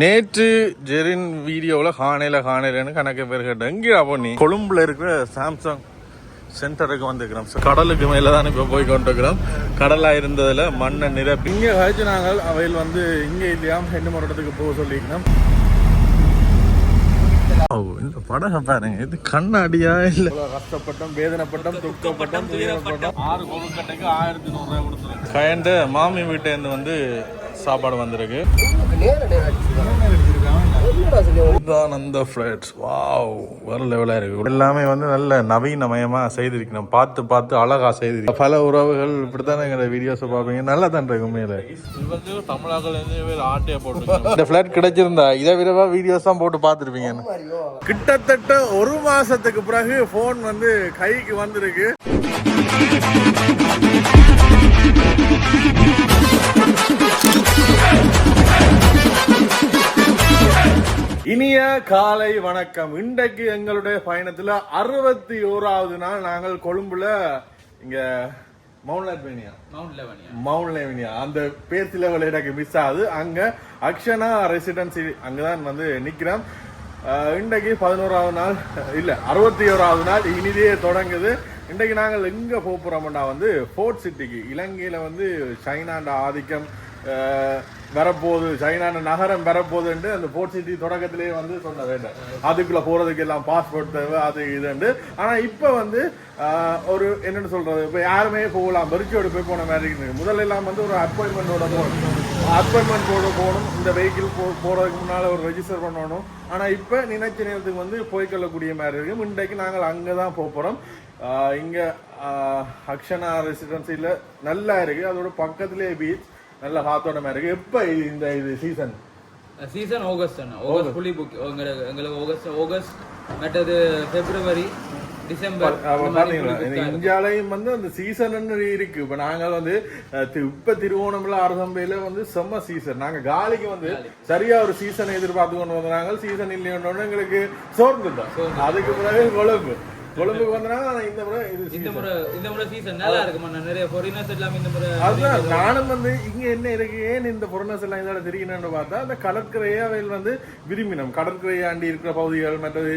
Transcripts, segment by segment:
நேற்று ஜெரின் வீடியோவில் காணையில் காணையிலன்னு கணக்கு பேர் கேட்டேன் எங்கேயா நீ? கொழும்புல இருக்கிற சாம்சங் சென்டருக்கு வந்திருக்கிறோம். So, கடலுக்கு மேலே தான் இப்போ போய் கொண்டிருக்கிறோம். கடலாக இருந்ததில் மண்ணை நிரப்பி. இங்கே கழிச்சு நாங்கள் அவையில் வந்து இங்கே இல்லையாம் ரெண்டு மூணு இடத்துக்கு போக சொல்லியிருக்கோம் ஓ இந்த படம் பாருங்க. இது கண்ணாடியா இல்ல? கஷ்டப்பட்டோம் வேதனைப்பட்டோம் துக்கப்பட்டோம் துயரப்பட்டோம். ஆறு கொழுக்கட்டைக்கு ஆயிரத்தி நூறுரூவா கொடுத்துருக்கோம் கயண்டு மாமி வீட்டேருந்து வந்து சாப்பாடு வந்திருக்கு. அந்த ஃப்ளைட்ஸ் வாவ் வேற லெவலாக இருக்கு. எல்லாமே வந்து நல்ல நவீனமயமாக செய்திருக்கணும். பார்த்து பார்த்து அழகா செய்திருக்கணும். பல உறவுகள் இப்படித்தானே எங்களோட வீடியோஸை பார்ப்பீங்க. நல்லா தான் இருக்கு உண்மையில. இது வந்து தமிழாக்கள் ஆட்டையை போட்டு இந்த ஃப்ளைட் கிடைச்சிருந்தா இதை விரவா வீடியோஸ் தான் போட்டு பார்த்துருப்பீங்க. கிட்டத்தட்ட ஒரு மாசத்துக்கு பிறகு ஃபோன் வந்து கைக்கு வந்திருக்கு. இனிய காலை வணக்கம். இன்றைக்கு எங்களுடைய பயணத்துல அறுபத்தி ஓராவது நாள் நாங்கள் கொழும்புல இங்க மவுண்ட் லெவனியா மவுண்ட் லேவினியா அந்த பேர் லெவல் எனக்கு மிஸ் ஆகுது. அங்க அக்ஷனா ரெசிடென்சி அங்கதான் வந்து நிக்கிறோம் இன்றைக்கு பதினோராவது நாள் இல்ல அறுபத்தி ஓராவது நாள் இனிதே தொடங்குது. இன்றைக்கு நாங்கள் எங்க போறோம்னா வந்து ஃபோர்ட் சிட்டிக்கு இலங்கையில வந்து சைனாண்ட ஆதிக்கம் வரப்போகுது சைனா நகரம் வரப்போகுதுன்ட்டு அந்த போர்ட் சிட்டி தொடக்கத்திலேயே வந்து சொன்ன வேண்டாம். அதுக்குள்ள போறதுக்கு எல்லாம் பாஸ்போர்ட் தேவை அது இதுண்டு ஆனா இப்ப வந்து ஒரு என்னன்னு சொல்றது இப்ப யாருமே போகலாம் பெருச்சோடு போய் போன மாதிரி இருக்கு முதல்ல எல்லாம் வந்து ஒரு அப்பாயின்மெண்டோட போகணும். அப்பாயின்மெண்ட் போட போகணும். இந்த வெஹிக்கிள் போ போறதுக்கு முன்னால ஒரு ரெஜிஸ்டர் பண்ணணும். ஆனா இப்ப நினைச்ச நேரத்துக்கு வந்து போய்க்கொள்ளக்கூடிய மாதிரி இருக்கு இன்றைக்கு நாங்கள் அங்கதான் போக போறோம். இங்கே இங்க அக்ஷனா ரெசிடென்சில நல்லா இருக்கு அதோட பக்கத்துலேயே பீச் நல்ல காத்தோட மாதிரி இருக்கு. எப்ப இது இந்த இது சீசன் சீசன் ஆகஸ்ட் அண்ணா. ஆகஸ்ட் ஃபுல்லி புக் எங்களுக்கு எங்களுக்கு ஆகஸ்ட் ஆகஸ்ட் மற்றது பிப்ரவரி டிசம்பர். இந்தியாலயும் வந்து அந்த சீசன் இருக்கு. இப்ப நாங்க வந்து இப்ப திருவோணமல அரசம்பையில வந்து செம்ம சீசன் நாங்க காலிக்கு வந்து சரியா ஒரு சீசன் எதிர்பார்த்து கொண்டு வந்தாங்க. சீசன் இல்லையோன்னு எங்களுக்கு சோர்ந்து தான் அதுக்கு பிறகு கொழும்பு கொழும்புக்கு வந்தனாங்க ஆனா இந்த முறை இந்த. முறை இந்த முறை சீசன் நல்லா இருக்கு மண்ணா நிறைய ஃபாரினர்ஸ் எல்லாம் இந்த முறை அதுதான் நானும் வந்து இங்க என்ன இருக்கு? ஏன் இந்த புறநஸ் எல்லாம் இதோட தெரியணும்னு பார்த்தா அந்த கடற்கரையை அவையில் வந்து விரும்பினோம். கடற்கரையாண்டி இருக்கிற பகுதிகள் மற்றது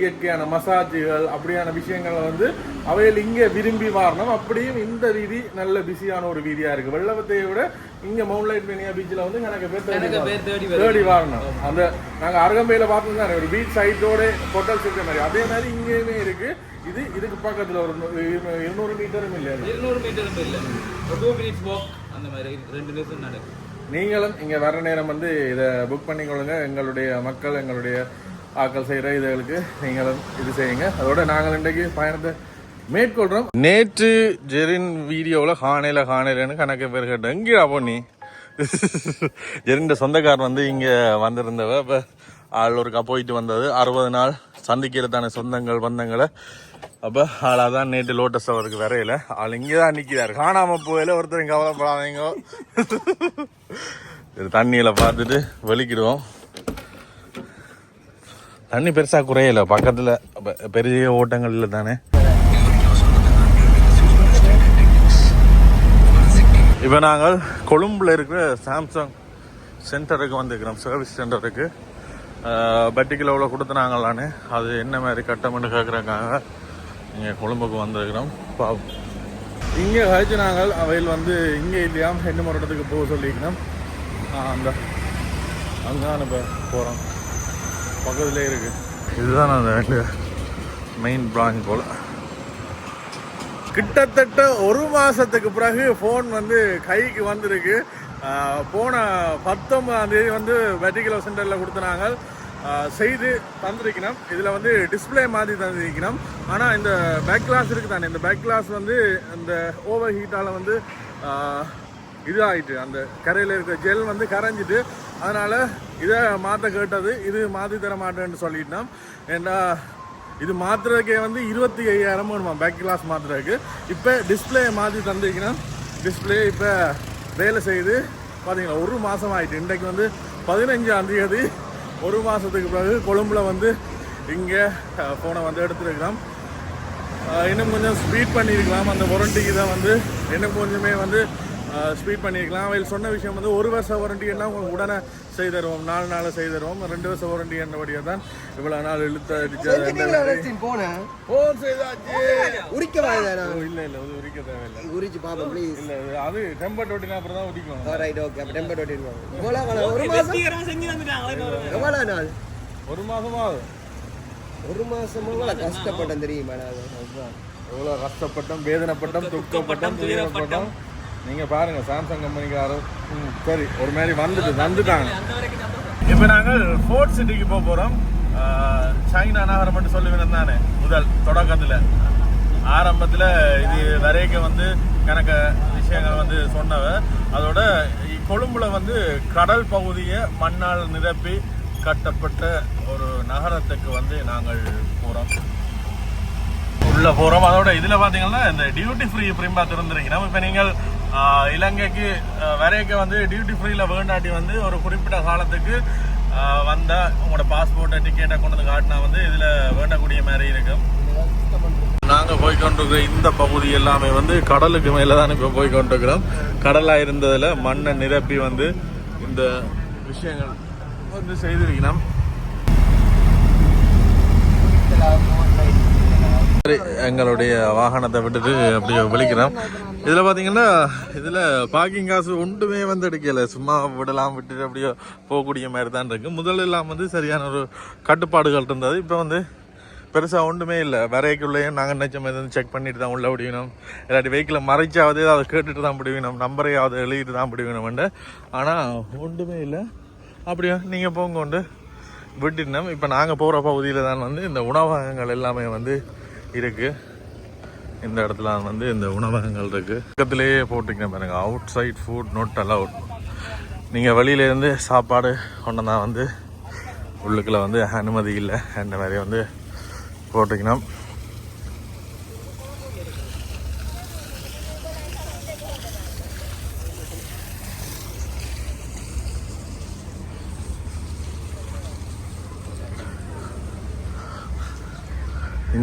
இயற்கையான மசாஜ்கள் அப்படியான விஷயங்களை வந்து அவையில் இங்க விரும்பி வாரணும். அப்படியும் இந்த வீதி நல்ல பிஸியான ஒரு வீதியா இருக்கு. வெள்ளவத்தையை விட இங்க மவுண்ட் லைட் மேனியா பீச்சில் வந்து எனக்கு பேர் தேடி தேடி வாரணும் அந்த நாங்க அருகம்பையில பார்த்தோம் தானே ஒரு பீச் சைட்டோட ஹோட்டல்ஸ் இருக்கிற மாதிரி. அதே மாதிரி இங்கேயுமே இருக்கு. இது இதுக்கு பக்கத்துல ஒரு இருநூறு மீட்டரும் இல்லை இருநூறு மீட்டரும் இல்லை. ஒரு டூ மினிட்ஸ் வாக் அந்த மாதிரி ரெண்டு நிமிஷம் நடக்கும். நீங்களும் இங்க வர நேரம் வந்து இதை புக் பண்ணிக்கொள்ளுங்க. எங்களுடைய மக்கள் எங்களுடைய ஆக்கள் செய்யற இதுகளுக்கு நீங்களும் இது செய்யுங்க. அதோட நாங்கள் இன்றைக்கு பயணத்தை மேற்கொள்றோம். நேற்று ஜெரின் வீடியோவில் காணையில காணையிலன்னு கணக்கு பேர் கேட்டேன். எங்கேயா நீ? ஜெரின் சொந்தக்காரர் வந்து இங்கே வந்திருந்தவ இப்ப ஆளூருக்கா போயிட்டு வந்தது. அறுபது நாள் சந்திக்கிற தானே சொந்தங்கள் பந்தங்களை. அப்போ ஆளாக தான் நேற்று லோட்டஸ் அவருக்கு வரையில. ஆள் இங்கே தான் நிற்கிறார் காணாமல் போயில ஒருத்தர் கவலைப்படாதீங்க. இது பார்த்துட்டு வெளிக்கிடுவோம் தண்ணி பெருசாக குறையலை பக்கத்தில். பெரிய ஓட்டங்கள் இல்லை தானே. இப்போ நாங்கள் கொழும்பில் இருக்கிற சாம்சங் சென்டருக்கு வந்திருக்கிறோம் சர்வீஸ் சென்டருக்கு. பர்டிகுலரில் கொடுத்துனாங்களான்னு அது என்ன மாதிரி கட்டமென்னு கேட்குறாங்க இங்கே கொழும்புக்கு வந்திருக்கிறோம். பாவம். இங்கே கழிச்சு நாங்கள் அவையில் வந்து இங்கே இல்லையா என்ன மூணு இடத்துக்கு போக சொல்லிக்கணும் அந்த அங்கே இப்போ போகிறோம் பக்கத்துலேயே இருக்குது இதுதான் அந்த மெயின் பிரான்ச் போல். கிட்டத்தட்ட ஒரு மாதத்துக்கு பிறகு ஃபோன் வந்து கைக்கு வந்திருக்கு. போன பத்தொன்பதாம் தேதி வந்து வெட்டிகுலர் சென்டரில் கொடுத்தனாங்க. செய்து தந்திருக்கணும். இதில் வந்து டிஸ்பிளே மாதிரி தந்திருக்கணும். ஆனால் இந்த பேக் கிளாஸ் இருக்கு தானே இந்த பேக் கிளாஸ் வந்து இந்த ஓவர் ஹீட்டால் வந்து இதாகிட்டு அந்த கரையில் இருக்கிற ஜெல் வந்து கரைஞ்சிட்டு அதனால் இதை மாற்ற கேட்டது இது மாற்றி தர மாட்டேன்னு சொல்லிட்டோம். ஏன்னா இது மாத்துறதுக்கே வந்து இருபத்தி ஐயாயிரம் வருமா பேக் கிளாஸ் மாத்துறதுக்கு இப்போ டிஸ்பிளே மாற்றி தந்திருக்கணும் டிஸ்பிளே இப்போ வேலை செய்யுது பார்த்தீங்களா ஒரு மாதம் ஆயிட்டு. இன்றைக்கு வந்து பதினஞ்சாம் தேதி ஒரு மாதத்துக்கு பிறகு கொழும்புல வந்து இங்கே ஃபோனை வந்து எடுத்துருக்கலாம் இன்னும் கொஞ்சம் ஸ்பீட் பண்ணியிருக்கலாம். அந்த வாரண்டிக்கு தான் வந்து இன்னும் கொஞ்சமே வந்து ஸ்பீட் பண்ணியிருக்கலாம் அவையில் சொன்ன விஷயம் வந்து ஒரு வருஷம் வாரண்டி என்ன உங்களுக்கு உடனே செய்து தருவோம். நாலு நாள் செய்து தருவோம். ரெண்டு வருஷம் வாரண்டி என்னபடியாக தான் இவ்வளோ நாள் இழுத்து அடிச்சு போனேன் ஃபோன் செய்தாச்சு. உரிக்க இல்ல இல்ல அது உரிக்க தேவையில்லை. உரிச்சு ப்ளீஸ் இல்ல அது டெம்பர் ஓட்டினா அப்புறம் தான் உரிக்கணும். ரைட் ஓகே அப்போ டெம்பர் வேணாம் ஒரு மாதம் எவ்வளோ நாள் ஒரு மாசமா? ஆகுது ஒரு மாசமா? எவ்வளோ கஷ்டப்பட்டேன் தெரியுமா நான்? எவ்வளோ கஷ்டப்பட்டோம் வேதனைப்பட்டோம் துக்கப்பட்டோம் துயரப்பட்டோம். நீங்க பாருங்க சாம்சங் கம்பெனிக்காரர் ம், சரி ஒரு மாதிரி வந்துட்டு வந்துட்டாங்க. இப்போ நாங்கள் ஃபோர்ட் சிட்டிக்கு போக போகிறோம் சைனா நகரம் மட்டும் சொல்லுவேன் தானே முதல் தொடக்கத்தில். ஆரம்பத்தில் இது வரைக்கும் வந்து கணக்க விஷயங்கள் வந்து சொன்னவ. அதோட கொழும்புல வந்து கடல் பகுதியை மண்ணால் நிரப்பி கட்டப்பட்ட ஒரு நகரத்துக்கு வந்து நாங்கள் போகிறோம் உள்ள போறோம். அதோட இதுல பாத்தீங்கன்னா இந்த டியூட்டி ஃப்ரீ பிரிம்பா திறந்துருக்கீங்க இப்ப நீங்கள் இலங்கைக்கு வரைக்க வந்து டியூட்டி ஃப்ரீல வேண்டாட்டி வந்து ஒரு குறிப்பிட்ட காலத்துக்கு வந்தால் உங்களோட பாஸ்போர்ட்டை டிக்கெட்டை கொண்டு வந்து காட்டினா வந்து இதில் வேண்டக்கூடிய மாதிரி இருக்கும். நாங்கள் போய் கொண்டிருக்கிற இந்த பகுதி எல்லாமே வந்து கடலுக்கு மேலே தான் இப்போ போய் கொண்டிருக்கிறோம் கடலாக இருந்ததில் மண்ணை நிரப்பி வந்து இந்த விஷயங்கள் வந்து செய்திருக்கிறோம் சரி, எங்களுடைய வாகனத்தை விட்டுட்டு அப்படியே விழிக்கிறோம். இதில் பார்த்தீங்கன்னா இதில் பார்க்கிங் காசு ஒன்றுமே வந்து எடுக்கல. சும்மா விடலாம் விட்டுட்டு அப்படியே போகக்கூடிய மாதிரி தான் இருக்குது முதலெல்லாம் எல்லாம் வந்து சரியான ஒரு கட்டுப்பாடுகள் இருந்தது. இப்போ வந்து பெருசாக ஒன்றுமே இல்லை. வரைக்குள்ளேயும் நாங்கள் நினச்ச மாதிரி வந்து செக் பண்ணிட்டு தான் உள்ள விடுவினோம் இல்லாட்டி வெஹிக்கிளை மறைச்சாவது அதை கேட்டுட்டு தான் பிடிவினோம் நம்பரையாவது எழுதிட்டு தான் பிடிவினோம்ண்டு ஆனால் ஒன்றுமே இல்லை. அப்படியா? நீங்கள் போங்க கொண்டு விட்டுனோம் இப்போ நாங்கள் போகிற பகுதியில் தான் வந்து இந்த உணவகங்கள் எல்லாமே வந்து இருக்குது இந்த இடத்துல வந்து இந்த உணவகங்கள் இருக்குது பக்கத்திலேயே போட்டிங்கன்னா பாருங்கள் outside food not allowed நீங்கள் வெளியிலேருந்து சாப்பாடு கொண்டு வந்து உள்ளுக்குள்ளே வந்து அனுமதி இல்லை. அந்த மாதிரி வந்து போட்டிங்கன்னா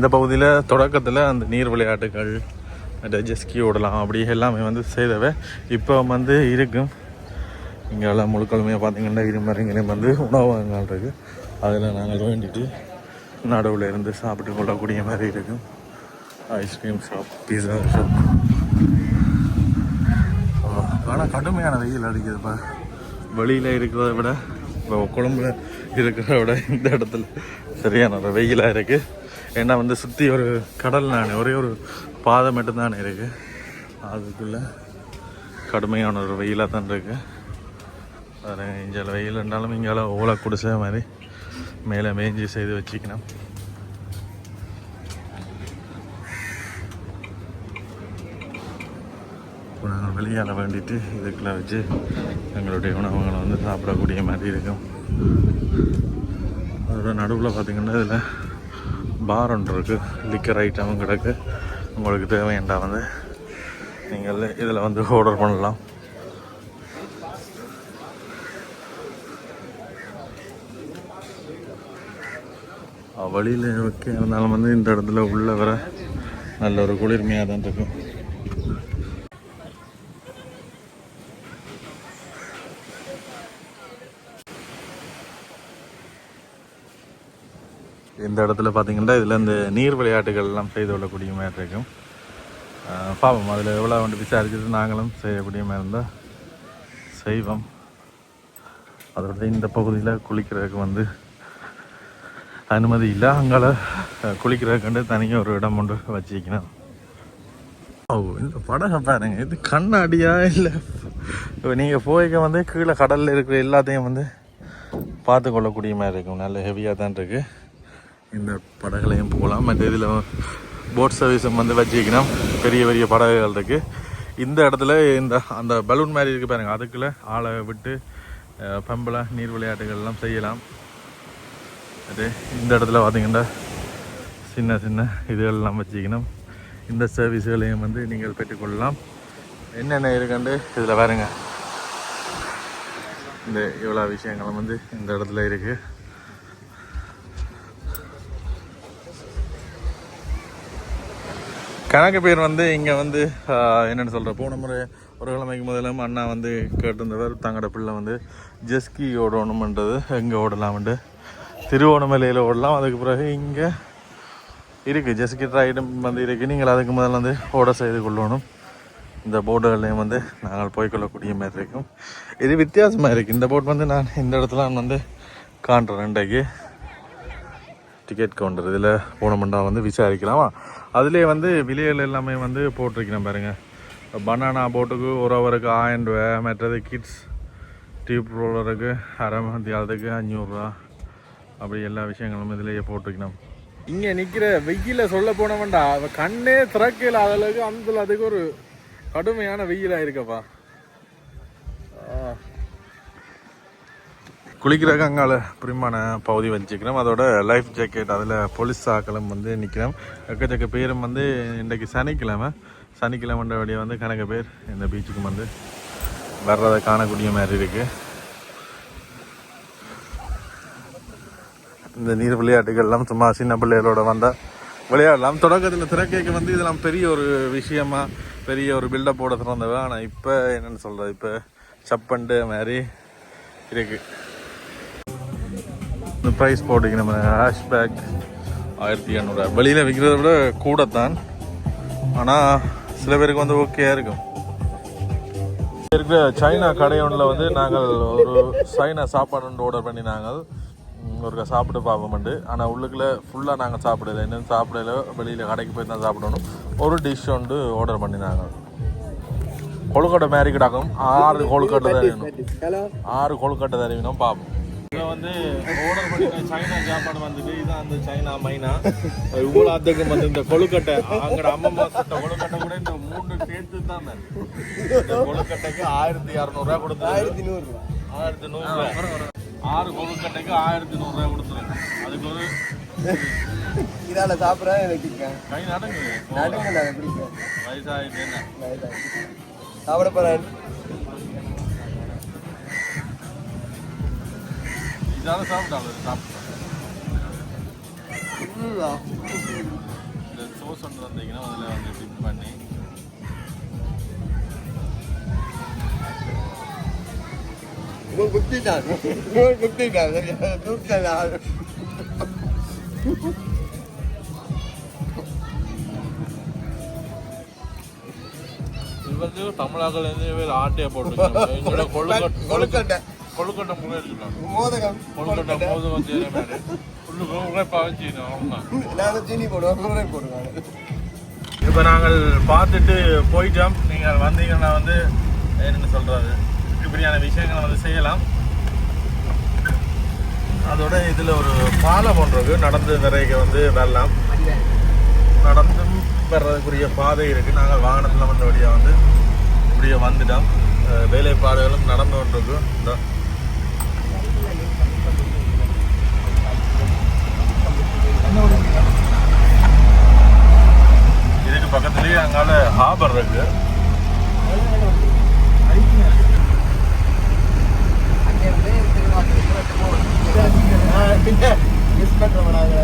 இந்த பகுதியில் தொடக்கத்தில் அந்த நீர் விளையாட்டுகள் அந்த ஜெஸ்கி ஓடலாம் அப்படி எல்லாமே வந்து செய்தவை. இப்போ வந்து இருக்கும். இங்கெல்லாம் முழுக்கழுமையாக பார்த்தீங்கன்னா இருமருங்களையும் வந்து உணவகங்கள் இருக்குது அதில் நாங்கள் வேண்டிட்டு நடுவில் இருந்து சாப்பிட்டு கொள்ளக்கூடிய மாதிரி இருக்கும். ஐஸ்கிரீம் ஷாப் பீஸா ஷாப் ஆனால் கடுமையான வெயில் அடிக்குதுப்பா வெளியில் இருக்கிறத விட இப்போ கொழம்புல இருக்கிறத விட இந்த இடத்துல சரியான வெயிலாக இருக்குது ஏன்னா வந்து சுற்றி ஒரு கடல் நான் ஒரே ஒரு பாதை மட்டும்தான் இருக்குது அதுக்குள்ளே கடுமையான ஒரு வெயிலாக தான் இருக்குது வேறு இங்கே வெயில் இருந்தாலும் இங்கே ஓலை குடிச்ச மாதிரி மேலே மேய்ஞ்சி செய்து வச்சுக்கணும். நாங்கள் வெளியால் வேண்டிட்டு இதுக்குள்ள வச்சு எங்களுடைய உணவுகளை வந்து சாப்பிடக்கூடிய மாதிரி இருக்கும். அதோட நடுவில் பார்த்தீங்கன்னா இதில் பார் ஒன்று இருக்குது லிக்கர் ஐட்டம் கிடக்கு. உங்களுக்கு தேவையாண்டா வந்து நீங்கள் இதில் வந்து ஆர்டர் பண்ணலாம். வழியில் வைக்க இருந்தாலும் வந்து இந்த இடத்துல உள்ள வர நல்ல ஒரு குளிர்மையாக தான் இருக்கும். இந்த இடத்துல பார்த்தீங்கன்னா இதில் இந்த நீர் விளையாட்டுகள் எல்லாம் செய்து கொள்ளக்கூடிய மாதிரி இருக்கும். பாவம் அதில் எவ்வளோ வந்து விசாரிச்சுட்டு நாங்களும் செய்யக்கூடிய மாதிரி இருந்தால் செய்வோம். அதோட இந்த பகுதியில் குளிக்கிறதுக்கு வந்து அனுமதி இல்லை அங்கால குளிக்கிறதுக்கு தனியாக ஒரு இடம் உண்டு வச்சுக்கணும் ஓ இந்த படகை பாருங்க இது கண்ணாடியா இல்லை? நீங்கள் போய்க்க வந்து கீழே கடலில் இருக்கிற எல்லாத்தையும் வந்து பார்த்து கொள்ளக்கூடிய மாதிரி இருக்கும். நல்ல ஹெவியாக தான் இருக்குது இந்த படகுலையும் போகலாம். மற்ற இதில் போட் சர்வீஸும் வந்து வச்சுக்கணும் பெரிய பெரிய படகுகள் இருக்குது இந்த இடத்துல இந்த அந்த பலூன் மாதிரி இருக்குது பாருங்கள் அதுக்குள்ளே ஆளை விட்டு அஹ், பம்பளை நீர் விளையாட்டுகள் எல்லாம் செய்யலாம். அது இந்த இடத்துல பார்த்தீங்கன்னா சின்ன சின்ன இதுகள்லாம் வச்சுக்கணும் இந்த சர்வீஸ்களையும் வந்து நீங்கள் பெற்றுக்கொள்ளலாம். என்னென்ன இருக்குன்ட்டு இதில் பாருங்க. இந்த இவ்வளோ விஷயங்களும் வந்து இந்த இடத்துல இருக்குது கணக்கு பேர் வந்து இங்கே வந்து என்னென்னு சொல்கிற போன முறை ஒரு கிழமைக்கு முதலும் அண்ணா வந்து கேட்டிருந்தவர் தங்களோட பிள்ளை வந்து ஜெஸ்கி ஓடணுமன்றது எங்கே ஓடலாம்ன்ட்டு. திருவோணமலையில் ஓடலாம். அதுக்கு பிறகு இங்கே இருக்குது ஜெஸ்கி ரைடும் வந்து இருக்குது நீங்கள் அதுக்கு முதல்ல வந்து ஓட செய்து கொள்ளணும். இந்த போட்டுகள்லையும் வந்து நாங்கள் போய்க்கொள்ளக்கூடிய மாதிரி இருக்கும். இது வித்தியாசமாக இருக்குது இந்த போட் வந்து நான் இந்த இடத்துல வந்து காண்றேன். இன்றைக்கு டிக்கெட் கவுண்டர் இதில் போனமெண்டா வந்து விசாரிக்கலாமா? அதுலேயே வந்து விலைகள் எல்லாமே வந்து போட்டிருக்கிறேன் பாருங்கள் பனானா போட்டுக்கு ஒரு ஹவருக்கு ஆயிரம் ரூபா மற்றது கிட்ஸ் டியூப் ரோலருக்கு அரை மத்தியாலத்துக்கு அஞ்சூறுரூவா அப்படி எல்லா விஷயங்களும் இதிலேயே போட்டிருக்கணும் இங்கே நிற்கிற வெயில சொல்ல போனவன்டா கண்ணே திறக்கல அளவுக்கு அந்த அதுக்கு ஒரு கடுமையான வெயிலாக இருக்கப்பா. குளிக்கிறதுக்கு அங்கால பிரிமான பகுதி வச்சுக்கிறோம் அதோட லைஃப் ஜாக்கெட் அதில் போலீஸ் ஆக்களும் வந்து நிற்கிறோம் எக்கச்சக்க பேரும் வந்து இன்றைக்கு சனிக்கிழமை. சனிக்கிழமை வழியாக வந்து கணக்கு பேர் இந்த பீச்சுக்கு வந்து வர்றதை காணக்கூடிய மாதிரி இருக்குது இந்த நீர் விளையாட்டுகள்லாம் சும்மா சின்ன பிள்ளைகளோட வந்தால் விளையாடலாம். தொடக்கத்தில் திறக்கைக்கு வந்து இதெல்லாம் பெரிய ஒரு விஷயமா பெரிய ஒரு பில்டப்போட திறந்தவன் ஆனால் இப்போ என்னென்னு சொல்கிறது இப்போ சப்பண்டு மாதிரி இருக்குது இந்த ப்ரைஸ் போட்டிங்க நம்ம ஹேஷ்பேக் ஆயிரத்தி இரநூறு வெளியில் விற்கிறத விட கூடத்தான். ஆனால் சில பேருக்கு வந்து ஓகேயா இருக்கும். இருக்கிற சைனா கடை ஒன்றில் வந்து நாங்கள் ஒரு சைனா சாப்பாடு ஒன்று ஆர்டர் பண்ணி நாங்கள் ஒருக்கா சாப்பிட்டு பார்ப்போம்ண்டு ஆனால் உள்ளுக்குள்ள ஃபுல்லாக நாங்கள் சாப்பிடல. இன்னும் சாப்பிடல. வெளியில் கடைக்கு போய் தான் சாப்பிடணும். ஒரு டிஷ் ஒன்று ஆர்டர் பண்ணி நாங்கள். கொழுக்கட்டை மாதிரி கிடக்கும் ஆறு கொழுக்கட்டை தான் வேணும். ஆறு கொழுக்கட்டை தருவினோம் பார்ப்போம். இதில் வந்து ஆர்டர் சைனா சாப்பாடு வந்துட்டு இதான் அந்த சைனா மைனா. இவ்வளோ அதுக்கு வந்து இந்த கொழுக்கட்டை அங்கட அம்மம்மா சுட்ட கொழுக்கட்டை கூட இந்த மூணு சேர்த்து தான். இந்த கொழுக்கட்டைக்கு ஆயிரத்தி இரநூறுவா கொடுத்து ஆயிரத்தி நூறுரூவா ஆயிரத்தி நூறுரூவா ஆறு கொழுக்கட்டைக்கு ஆயிரத்தி நூறுரூவா கொடுத்துருங்க அதுக்கு ஒரு இதால சாப்பிட்றா எனக்கு இருக்கேன் கை நடங்குது என்ன சாப்பிட போறேன் இதால சாப்பிட்டாலும் சாப்பிட்டேன் இந்த சோஸ் ஒன்று வந்தீங்கன்னா அதில் வந்து டிப் பண்ணி இது வந்து தமிழாக்கலேருந்து வேறு ஆட்டையை எங்களோட கொழுக்கட்டை கொழுக்கட்டை முறை வச்சுருக்காங்க மோதகம். கொழுக்கட்டை போது வந்து மாதிரி. உள்ளுக்கு உழைப்பாக நாங்கள் சீனி போடுவோம் நூறு போடுவாங்க. இப்போ நாங்கள் பார்த்துட்டு போயிட்டோம். நீங்கள் வந்தீங்கன்னா வந்து என்னென்னு சொல்கிறது இப்படியான விஷயங்களை வந்து செய்யலாம். அதோட இதில் ஒரு பாலம் ஒன்று நடந்து வரைக்க வந்து வரலாம். நடந்தும் வர்றதுக்குரிய பாதை இருக்குது நாங்கள் வாகனத்தில் வந்த வழியாக வந்து இப்படியே வந்துட்டோம். வேலைப்பாடுகளும் நடந்து கொண்டிருக்கு. இந்த இதுக்கு பக்கத்துலேயே அங்கால ஹாபர் இருக்கு. மிஸ் பண்ணுறோம் நாங்கள்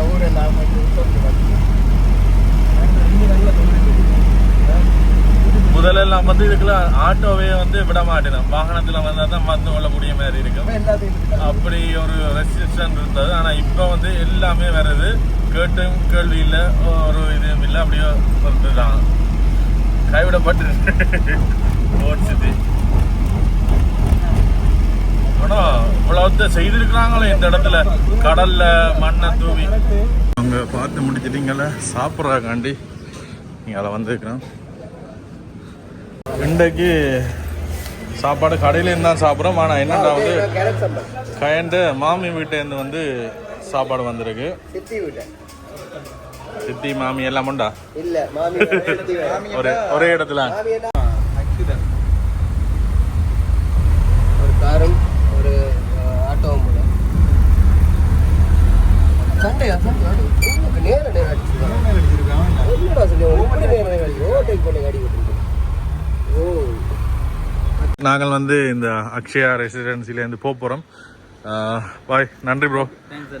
ஊரெல்லாம் முதலெல்லாம் வந்து இதுக்குள்ள ஆட்டோவே வந்து விட மாட்டேன் வாகனத்தில் வந்தால் தான் வந்து கொள்ளக்கூடிய மாதிரி இருக்கும். அப்படி ஒரு ரெஸ்ட்ரிக்ஷன் இருந்தது. ஆனால் இப்போ வந்து எல்லாமே வருது. கேட்டும் கேள்வி இல்லை ஒரு இதுவும் இல்லை. அப்படியே வந்துட்டாங்க கைவிடப்பட்டு. ஓடிச்சுது. ஆனால் இவ்வளவு செய்திருக்கிறாங்களே இந்த இடத்துல. கடல்ல மண்ணை தூவி. அவங்க பார்த்து முடிச்சிட்டீங்கள சாப்பிட்றாக்காண்டி நீங்கள் அதை வந்திருக்கிறோம். இன்றைக்கு சாப்பாடு கடையிலேருந்து தான் சாப்பிட்றோம். ஆனால் என்னென்னா வந்து கயண்டு மாமி வீட்டேருந்து வந்து சாப்பாடு வந்திருக்கு. சித்தி மாமி எல்லாம் உண்டா? இல்ல ஒரே ஒரே இடத்துல மாமி என்ன ஒரு காரும் ஒரு அஹ், ஆட்டோவும் கூட சண்டையா சண்டை உங்களுக்கு நேர நேரம் அடிச்சிருக்காங்க என்னடா சொல்லி இப்படி நேர நேரம் அடிச்சு ஓவர்டேக் பண்ணி அடி விட்டுருக்கு ஓ நாங்கள் வந்து இந்த அக்ஷயா ரெசிடென்சிலேருந்து போக போகிறோம் பாய் நன்றி ப்ரோ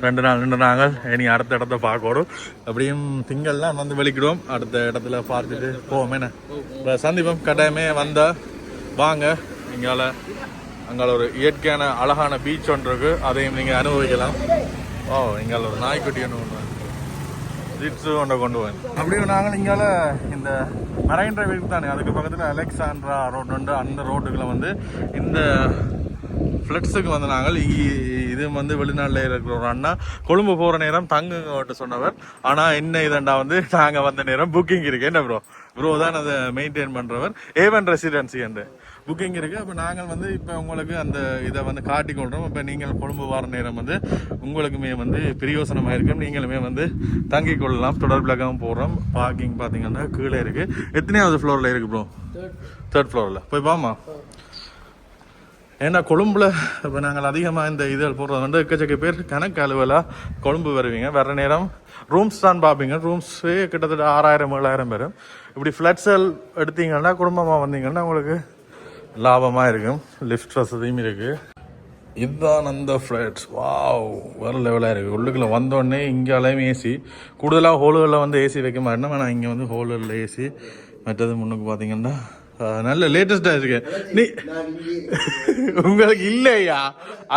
ரெண்டு நாள் நின்று நாங்கள். இனி அடுத்த இடத்த பார்க்கணும் அப்படியும் திங்கள்லாம் வந்து வெளிக்கிடுவோம். அடுத்த இடத்துல பார்த்துட்டு போவோம். என்ன? சந்திப்போம். கட்டாயமே வந்தால் வாங்க. இங்கால அங்கால ஒரு இயற்கையான அழகான பீச் ஒன்று இருக்கு. அதையும் நீங்கள் அனுபவிக்கலாம். ஓ இங்கால ஒரு நாய்க்குட்டி ஒன்று ஜிட்ஸு ஒன்றை கொண்டு வந்தேன் அப்படியே நாங்கள் இங்கால இந்த மரைன் டிரைவ் இருக்கு தானே. அதுக்கு பக்கத்தில் அலெக்சாண்ட்ரா ரோடு உண்டு. அந்த ரோட்டுக்குள்ள வந்து இந்த ஃப்ளட்ஸுக்கு வந்து நாங்கள் இ- இது வந்து வெளிநாட்டில் இருக்கிற ஒரு அண்ணா கொழும்பு போகிற நேரம் தங்குங்க சொன்னவர். ஆனால் என்ன இதண்டா வந்து நாங்கள் வந்த நேரம் புக்கிங் இருக்கு. என்ன ப்ரோ ப்ரோ தான் அதை மெயின்டைன் பண்ணுறவர் ஏவன் ரெசிடென்சி என்று புக்கிங் இருக்கு. அப்போ நாங்கள் வந்து இப்போ உங்களுக்கு அந்த இதை வந்து காட்டி கொள்கிறோம் இப்போ நீங்கள் கொழும்பு வார நேரம் வந்து உங்களுக்குமே வந்து பிரயோசனமாக இருக்கும். நீங்களுமே வந்து தங்கிக் கொள்ளலாம். தொடர்பிலகம் போகிறோம் பார்க்கிங் பார்த்தீங்கன்னா கீழே இருக்கு. எத்தனையாவது ஃப்ளோரில் இருக்கு ப்ரோ தேர்ட் ஃப்ளோரில் போய் பாமா. ஏன்னா கொழும்புல இப்போ நாங்கள் அதிகமாக இந்த இது போடுறது வந்து எக்கச்சக்க பேர் கணக்கு அலுவலாக கொழும்பு வருவீங்க. வர நேரம் ரூம்ஸ் தான் பார்ப்பீங்க ரூம்ஸே கிட்டத்தட்ட ஆறாயிரம் ஏழாயிரம் பேர். இப்படி ஃப்ளட்ஸல் எடுத்தீங்கன்னா குடும்பமாக வந்தீங்கன்னா உங்களுக்கு லாபமாக இருக்கும். லிஃப்ட் வசதியும் இருக்குது இதுதான் அந்த ஃப்ளைட்ஸ் வாவ் வேறு லெவலாக இருக்குது உள்ளுக்குள்ளே வந்தோடனே இங்கே ஏசி கூடுதலாக ஹோல்களில் வந்து ஏசி வைக்க மாட்டேன் ஆனால் இங்கே வந்து ஹோல்களில் ஏசி மற்றது முன்னுக்கு பார்த்தீங்கன்னா நல்ல லேட்டஸ்டாக இருக்கு. நீ உங்களுக்கு இல்லையா?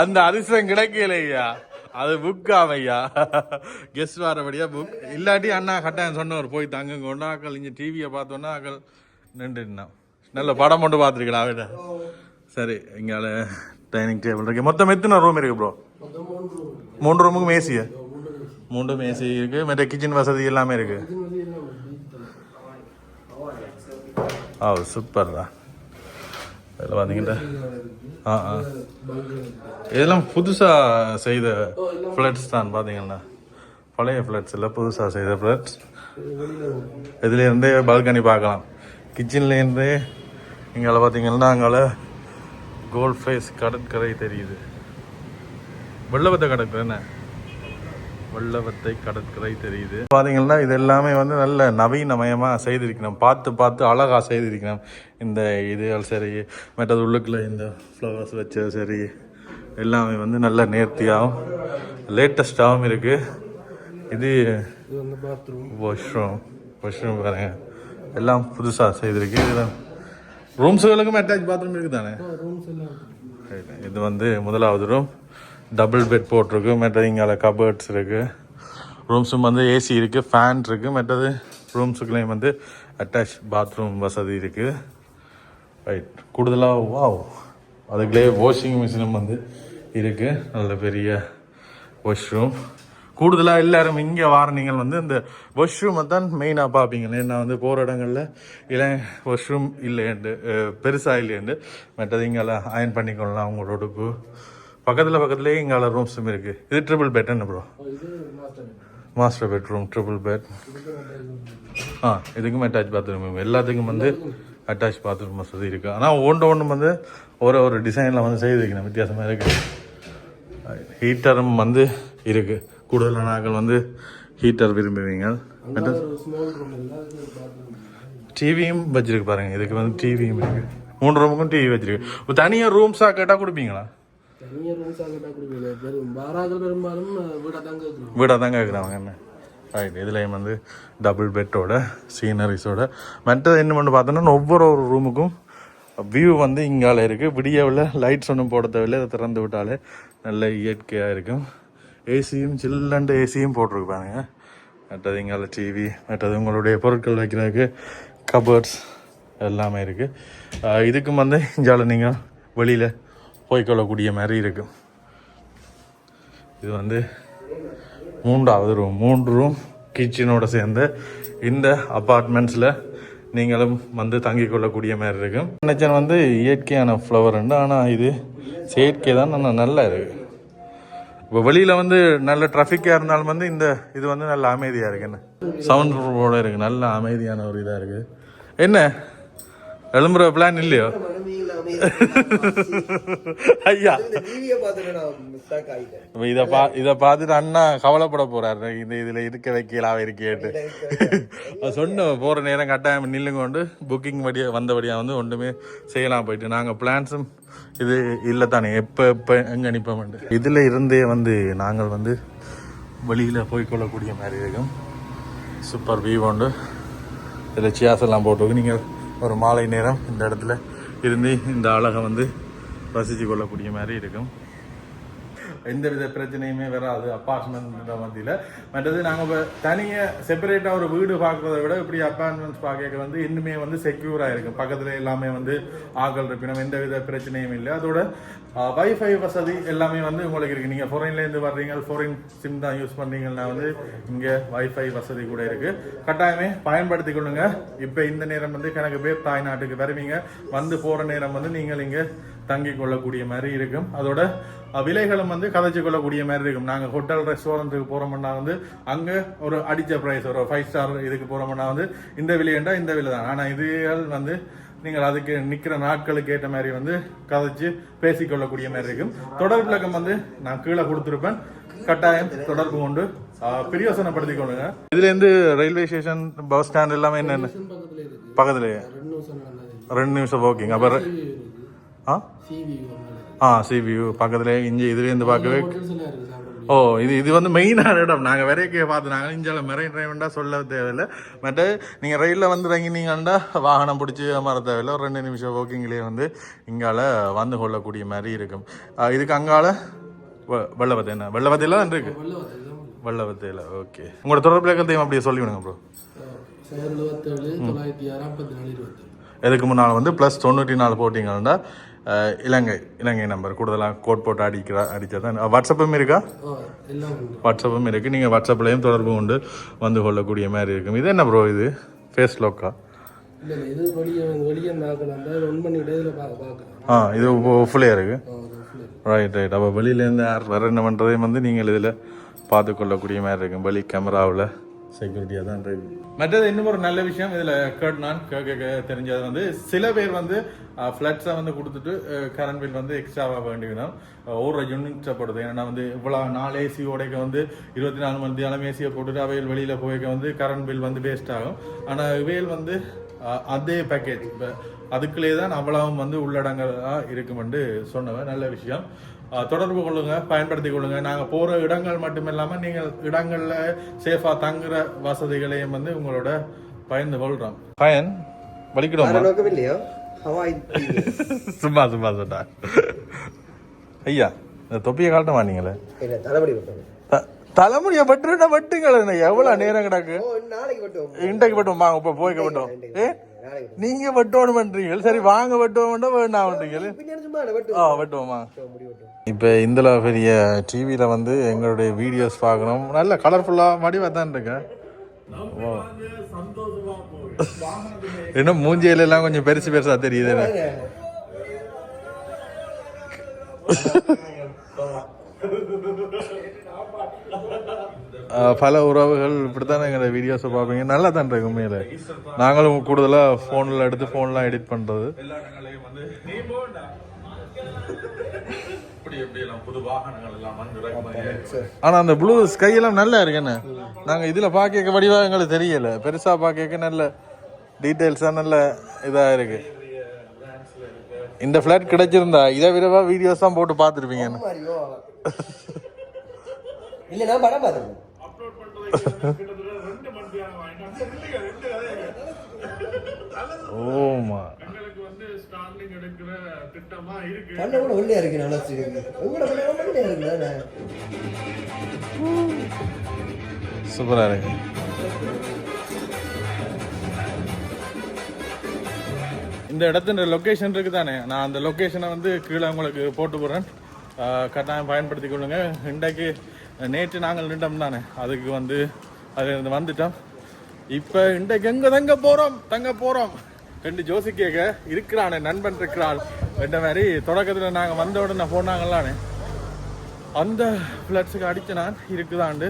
அந்த அதிர்ஷ்டம் கிடைக்கலையா அது புக் ஆமையா கெஸ்ட் வரபடியா புக் இல்லாட்டி அண்ணா கட்டாயம் சொன்னவர் போய் தங்க கொண்டு ஆக்கள் இங்கே டிவியை பார்த்தோன்னா ஆக்கள் நின்றுனா நல்ல படம் மட்டும் பார்த்துருக்கலாம் அவட சரி இங்கால டைனிங் டேபிள் இருக்கு. மொத்தம் எத்தனை ரூம் இருக்கு ப்ரோ மூன்று ரூமுக்கும் ஏசியா மூன்று ஏசி இருக்கு. மற்ற கிச்சன் வசதி எல்லாமே இருக்கு. ஆ சூப்பர்ரா இதில் பார்த்தீங்கன்னா ஆ ஆ. இதெல்லாம் புதுசாக செய்த ஃப்ளட்ஸ் தான் பார்த்தீங்கன்னா. பழைய ஃப்ளட்ஸ் இல்லை புதுசாக செய்த ஃப்ளட்ஸ் இதுலேருந்தே பால்கனி பார்க்கலாம். கிச்சன்லேருந்தே இங்கே பார்த்தீங்கன்னா அங்கே கோல்ட் ஃபேஸ் கடற்கரை தெரியுது. வெள்ளவத்தை கடற்கரை என்ன? வெள்ளவத்தை கடற்கரை தெரியுது. பார்த்தீங்கன்னா இது எல்லாமே வந்து நல்ல நவீனமயமாக செய்திருக்கணும் பார்த்து பார்த்து அழகாக செய்திருக்கணும் இந்த இதுகள் சரி மற்றது உள்ளுக்குள்ள இந்த ஃப்ளவர்ஸ் வச்சது சரி எல்லாமே வந்து நல்ல நேர்த்தியாகவும் லேட்டஸ்டாகவும் இருக்குது இது வாஷ்ரூம் வாஷ்ரூம் பாருங்க. எல்லாம் புதுசாக செய்திருக்கு. இதுதான் ரூம்ஸுகளுக்கும் அட்டாச் பாத்ரூம் இருக்குது தானே. இது வந்து முதலாவது ரூம் டபுள் பெட் போட்டிருக்கு. மற்றது இங்கே கபர்ட்ஸ் இருக்குது ரூம்ஸும் வந்து ஏசி இருக்குது ஃபேன் இருக்குது மற்றது ரூம்ஸுக்குள்ளேயும் வந்து அட்டாச் பாத்ரூம் வசதி இருக்குது ரைட் கூடுதலாக வாவ் அதுக்குள்ளே வாஷிங் மிஷினும் வந்து இருக்குது நல்ல பெரிய வாஷ்ரூம் கூடுதலாக எல்லாரும் இங்கே வார நீங்கள் வந்து இந்த வாஷ்ரூமை தான் மெயினாக பார்ப்பீங்க. ஏன்னா வந்து போகிற இடங்களில் இல்லை வாஷ்ரூம் இல்லையண்டு பெருசாக இல்லையண்டு. மற்றது இங்கே அயன் பண்ணிக்கொள்ளலாம் உங்களோட உடுப்பு பக்கத்தில் பக்கத்துலேயே இங்கே ரூம்ஸும் இருக்குது இது ட்ரிபிள் பெட் என்ன bro master bedroom triple bed ஆ இதுக்கும் அட்டாச் பாத்ரூம் எல்லாத்துக்கும் வந்து அட்டாச் பாத்ரூம் வசதி இருக்குது ஆனால் ஒன்று ஒன்று வந்து ஒரு ஒரு டிசைனில் வந்து செய்திருக்கணும். வித்தியாசமாக இருக்குது ஹீட்டரும் வந்து இருக்கு. கூடுதலான ஆட்கள் வந்து ஹீட்டர் விரும்புவீங்க. டிவியும் வச்சிருக்கு பாருங்க. இதுக்கு வந்து டிவியும் இருக்கு. மூணு ரூமுக்கும் டிவி வச்சிருக்கு. தனியாக ரூம்ஸாக கேட்டால் கொடுப்பீங்களா? தனியாக ரூம்ஸ் ஆகிட்டா கொடுப்பீங்க பெரும் வாராக்கள் பெரும்பாலும் வீடாக தாங்க இருக்கிறோம் வீடாக தாங்க இருக்கிறாங்க என்ன? ரைட் இதுலேயும் வந்து டபுள் பெட்டோட சீனரிஸோட மற்றது என்ன பண்ணி பார்த்தோன்னா ஒவ்வொரு ஒரு ரூமுக்கும் வியூ வந்து இங்கால இருக்குது விடியவில் லைட்ஸ் ஒன்றும் போட தேவையில்லை. அதை திறந்து விட்டாலே நல்ல இயற்கையாக இருக்கும். ஏசியும் சில்லண்டு ஏசியும் போட்டிருப்பாங்க மற்றது இங்கால டிவி மற்றது உங்களுடைய பொருட்கள் வைக்கிறதுக்கு கபர்ட்ஸ் எல்லாமே இருக்குது இதுக்கும் வந்து இங்கால நீங்கள் வெளியில் போய்க்கொள்ளக்கூடிய மாதிரி இருக்கும் இது வந்து மூன்றாவது ரூம் மூன்று ரூம் கிச்சனோடு சேர்ந்த இந்த அப்பார்ட்மெண்ட்ஸில் நீங்களும் வந்து தங்கி கொள்ளக்கூடிய மாதிரி இருக்கும் நினைச்சேன் வந்து இயற்கையான ஃப்ளவர் உண்டு. ஆனால் இது செயற்கை தான். ஆனால் நல்லா இருக்கு. இப்போ வெளியில் வந்து நல்ல ட்ராஃபிக்காக இருந்தாலும் வந்து இந்த இது வந்து நல்ல அமைதியாக இருக்குன்னு சவுண்ட் ப்ரூஃபோடு இருக்குது நல்ல அமைதியான ஒரு இதாக இருக்குது என்ன? எழும்புற பிளான் இல்லையோ? ஐயா. இத பா இத பார்த்துட்டு அண்ணா கவலைப்பட போறாரு. இந்த இதுல இருக்க வைக்கலாம் இருக்கேட்டு சொன்ன போற நேரம் கட்டாயம் நில்லுங்க கொண்டு. புக்கிங் படியா வந்தபடியா வந்து ஒன்றுமே செய்யலாம் போயிட்டு. நாங்க பிளான்ஸும் இது இல்லை தானே. எப்போ எப்போ எங்கே நிற்போம் இதில் இருந்தே வந்து நாங்கள் வந்து வெளியில் போய்க்கொள்ளக்கூடிய மாதிரி இருக்கும். சூப்பர் வியூ உண்டு இதில் சியாஸ் எல்லாம் போட்டிருக்கு நீங்கள் ஒரு மாலை நேரம் இந்த இடத்துல இருந்து இந்த அழகை வந்து ரசித்து கொள்ளக்கூடிய மாதிரி இருக்கும். எந்த வித பிரச்சனையுமே வராது. அப்பார்ட்மெண்ட் மத்தியில் மற்றது நாங்கள் இப்போ தனியாக செப்பரேட்டாக ஒரு வீடு பார்க்குறத விட இப்படி அப்பார்ட்மெண்ட்ஸ் பார்க்க வந்து இன்னுமே வந்து செக்யூராக இருக்கும் பக்கத்தில் எல்லாமே வந்து ஆக்கள் இருப்பினும் எந்த வித பிரச்சனையும் இல்லை. அதோட வைஃபை வசதி எல்லாமே வந்து உங்களுக்கு இருக்குது நீங்கள் ஃபோரின்லேருந்து வர்றீங்க. ஃபோரின் சிம் தான் யூஸ் பண்ணுறீங்கன்னா வந்து இங்கே வைஃபை வசதி கூட இருக்குது கட்டாயமே பயன்படுத்தி கொள்ளுங்க. இப்போ இந்த நேரம் வந்து கணக்கு பேர் தாய்நாட்டுக்கு வருவீங்க. வந்து போகிற நேரம் வந்து நீங்கள் இங்கே தங்கி கொள்ளக்கூடிய மாதிரி இருக்கும். அதோட விலைகளும் வந்து கதைச்சு கொள்ளக்கூடிய மாதிரி இருக்கும். நாங்கள் ஹோட்டல் ரெஸ்டாரண்ட்டுக்கு போகிறோம்னா வந்து அங்கே ஒரு அடிச்ச ப்ரைஸ் ஒரு ஃபைவ் ஸ்டார் இதுக்கு போகிறோம்னா வந்து இந்த விலையண்டா இந்த விலை தான். ஆனால் இதுகள் வந்து நீங்கள் அதுக்கு நிற்கிற நாட்களுக்கு ஏற்ற மாதிரி வந்து கதைச்சு பேசிக்கொள்ளக்கூடிய மாதிரி இருக்கும். தொடர்பு விளக்கம் வந்து நான் கீழே கொடுத்துருப்பேன். கட்டாயம் தொடர்பு கொண்டு பிரயோசனப்படுத்திக் கொள்ளுங்க. இதுலேருந்து ரயில்வே ஸ்டேஷன் பஸ் ஸ்டாண்ட் எல்லாமே என்னென்ன? பக்கத்துலேயே ரெண்டு நிமிஷம் ஓகேங்க அப்போ ஆ? ஆ சிபியூ பக்கத்துல இஞ்சி இதுலேருந்து பார்க்கவே ஓ இது இது வந்து மெயினான இடம். நாங்கள் வரைக்கும் பார்த்து நாங்கள் இஞ்சால மெரைன் டிரைவண்டா சொல்ல தேவையில்லை. மற்ற நீங்கள் ரயிலில் வந்து இறங்கினீங்கன்னா வாகனம் பிடிச்சி அமர தேவையில்லை. ஒரு ரெண்டு நிமிஷம் வாக்கிங்லேயே வந்து இங்கால வந்து கொள்ளக்கூடிய மாதிரி இருக்கும். இதுக்கு அங்கால வெள்ளவத்தை என்ன? வெள்ளவத்தையில் தான் இருக்கு. வெள்ளவத்தையில் ஓகே உங்களோட தொடர்பு இலக்கத்தையும் அப்படியே சொல்லிவிடுங்க ப்ரோ இதுக்கு முன்னால் வந்து ப்ளஸ் தொண்ணூற்றி நாலு போட்டிங்கன்னா இலங்கை இலங்கை நம்பர் கூடுதலாக கோட் போட்டு அடிக்கிற அடித்தா தான் வாட்ஸ்அப்பும் இருக்கா? வாட்ஸ்அப்பும் இருக்குது நீங்கள் வாட்ஸ்அப்லேயும் தொடர்பு கொண்டு வந்து கொள்ளக்கூடிய மாதிரி இருக்கும். இது என்ன ப்ரோ இது? ஃபேஸ் லோக்கா இது வெளியே வெளியே ஆ இது ஃபுல்லே இருக்குது. ரைட் ரைட் அப்போ வெளியிலேருந்து யார் வர என்ன பண்ணுறதையும் வந்து நீங்கள் இதில் பார்த்து கொள்ளக்கூடிய மாதிரி இருக்கும். வெளி கேமராவில் செக்யூரிட்டியாக தான் இருக்கு மற்றது இன்னும் ஒரு நல்ல விஷயம் இதில் கேட் நான் கேட்க தெரிஞ்சது வந்து சில பேர் வந்து ஃப்ளட்ஸை வந்து கொடுத்துட்டு கரண்ட் பில் வந்து எக்ஸ்ட்ராவாக வேண்டிக்கணும். ஒரு யூனிட்ஸப்படுது ஏன்னா வந்து இவ்வளோ நாலு ஏசி உடைக்க வந்து இருபத்தி நாலு மணி நேரம் ஏசியை போட்டுட்டு அவையில் வெளியில் போய்க்க வந்து கரண்ட் பில் வந்து வேஸ்ட் ஆகும். ஆனால் இவையில் வந்து அதே பேக்கேஜ் இப்போ அதுக்குள்ளே தான் அவ்வளவும் வந்து உள்ளடங்கலாக இருக்குமென்று சொன்னவன் நல்ல விஷயம். தொடர்பு கொள்ளுங்க பயன்படுத்தி கொள்ளுங்க. நாங்கள் போகிற இடங்கள் மட்டும் இல்லாமல் நீங்கள் இடங்களில் சேஃபாக தங்குற வசதிகளையும் வந்து உங்களோட பயந்து கொள்கிறோம் பயன் வலிக்கிடுவோமா நோக்கமில்லையோ ஹவாய் சும்மா சும்மா சொன்னா. ஐயா இந்த தொப்பியை காட்ட மாட்டீங்களே இல்லை தலைமுடி தலைமுடியை பட்டுருந்தா பட்டுங்களே எவ்வளோ நேரம் கிடக்கு? ஓ நாளைக்கு விட்டோம் இன்றைக்கு பட்டுவோம் வாங்க இப்போ போய்க்க பட்டோம் ஏ? நீங்க வெட்டோணும் பண்றீங்க. சரி வாங்க வெட்டுவோம் வேண்டாம் பண்றீங்க ஆ வெட்டுவோமா முடி விட்டோம் இப்போ இந்தில் பெரிய டிவியில் வந்து எங்களுடைய வீடியோஸ் பார்க்கணும். நல்ல கலர்ஃபுல்லாக மடிவாக தான் இருக்கேன். இன்னும் மூஞ்சியில எல்லாம் கொஞ்சம் பெருசு பெருசா தெரியுது எனக்கு. பல உறவுகள் இப்படித்தானே எங்களை வீடியோஸை பார்ப்பீங்க? நல்லா தான் இருக்கு உண்மையில. நாங்களும் கூடுதலாக ஃபோனில் எடுத்து ஃபோன்லாம் எடிட் பண்ணுறது ஆனா அந்த ப்ளூ ஸ்கை எல்லாம் நல்லா இருக்கு என்ன? நாங்க இதுல பாக்க வடிவா எங்களுக்கு தெரியல. பெருசா பாக்க நல்ல டீடைல்ஸா நல்ல இதா இருக்கு. இந்த ஃபிளாட் கிடைச்சிருந்தா இதை விடவா வீடியோஸ் தான் போட்டு பார்த்துருப்பீங்க மாறியோ இல்லை நான் படம் பார்த்துருக்கேன் ஓமா. கண்ணை கூட உள்ளே இருக்கு நல்லா வச்சுருக்கு உங்களோட கண்ணை ரொம்ப உள்ளே இருக்குல்ல சூப்பரா இருக்கு. இந்த இடத்துல லொக்கேஷன் இருக்கு தானே நான் அந்த லொக்கேஷனை வந்து கீழே உங்களுக்கு போட்டு போடுறேன் ஆஹ் கட்டாயம் பயன்படுத்தி கொள்ளுங்க. இன்றைக்கு நேற்று நாங்கள் நின்றோம் தானே? அதுக்கு வந்து அதுலேருந்து வந்துட்டோம். இப்போ இன்றைக்கு எங்கே தங்க போகிறோம் தங்க போகிறோம் ரெண்டு ஜோசி கேட்க இருக்கிறானே நண்பன் இருக்கிறாள். என்ற மாதிரி தொடக்கத்தில் நாங்கள் வந்த உடனே போனாங்களானே. அந்த ஃப்ளட்ஸுக்கு அடித்த நான் இருக்குதாண்டு.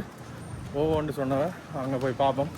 ஓவோன்னு சொன்னவன் அங்கே போய் பார்ப்போம்.